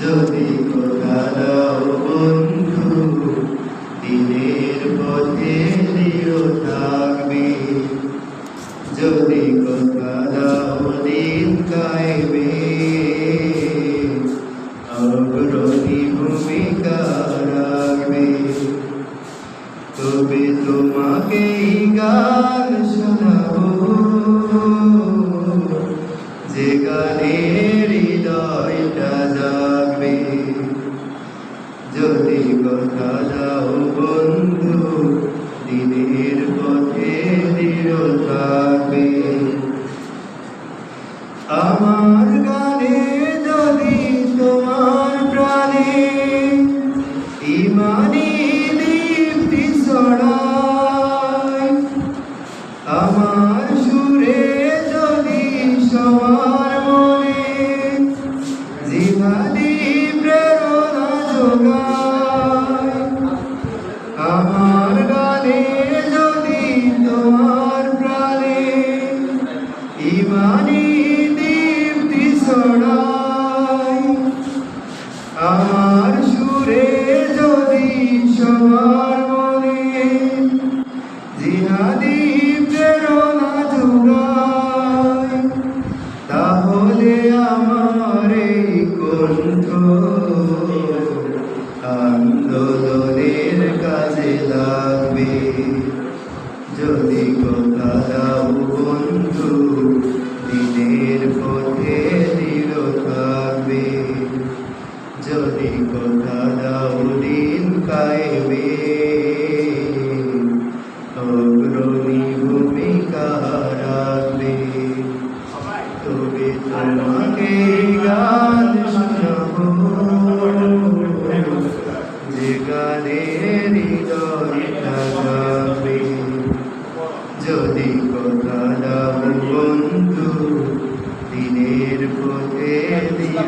যদি কথা দাও বন্ধু দিনের পথে দৃঢ় থাকবে যদি কথা দাও দিন কায়েবে অগ্রণী ভূমিকা রাখবে তবে তোমাকে গান শোনাবো যে গানে হৃদয়টা জাগবে যদি কথা দাও বন্ধু দিনের পথে দৃঢ় থাকবে। আমার জিহাদি প্রেরণা যোগায়। আমার গানে যদি তোমার প্রাণে ইমানি দীপ্তি ছড়ায়, আমার সুরে যদি সবার মনে জিহাদি প্রেরণা যোগায় যদি কথা দাও বন্ধু, দিনের পথে দৃঢ় থাকবে যদি কথা দাও দিন কায়েবে অগ্রণী ভূমিকা রাখবে। তবে তোমাকে গান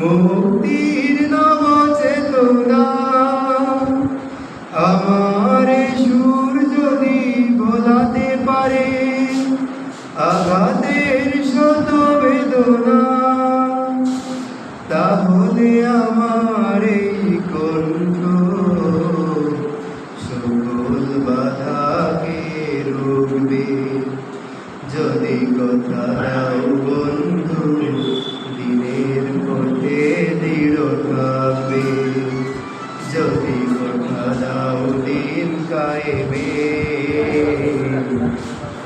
মুক্তির নব চেতনা আমার সুর যদি ভোলাতে পারে। আঘাতের শত বেদনা। দিন কায়েবে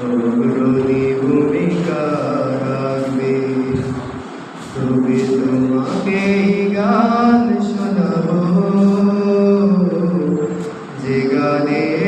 অগ্রণী ভূমিকা রাখবে তবে তোমাকে গান শোনাবো যে গানে